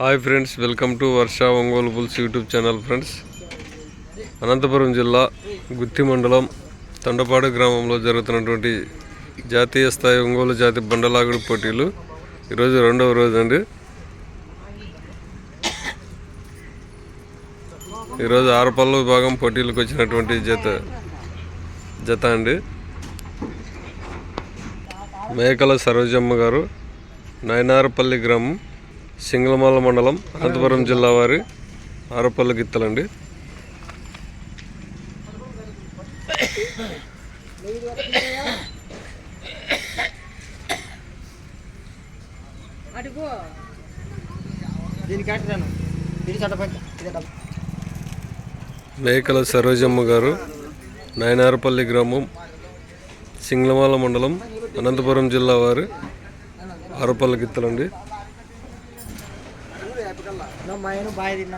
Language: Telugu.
Hi friends welcome to Varsha Ongole bulls YouTube channel friends Anantapur జిల్లా గుత్తి మండలం తండపాడు గ్రామంలో జరుగుతున్నటువంటి జాతీయ స్థాయి ఒంగోలు జాతి బండలాగుడు పోటీలు. ఈరోజు రెండవ రోజు అండి. ఈరోజు ఆరుపల్లు విభాగం పోటీలకు వచ్చినటువంటి జత జత అండి. మేకల సరోజమ్మ గారు నయనారపల్లి గ్రామం సింగళమాల మండలం అనంతపురం జిల్లా వారి ఆరపల్లి గిత్తలండి. మేకల సరోజమ్మ గారు నయనారపల్లి గ్రామం సింగళమాల మండలం అనంతపురం జిల్లా వారి ఆరపల్లి గిత్తలండి. ನಮ್ಮ ಏನು ಬಾಯ್ದಿನ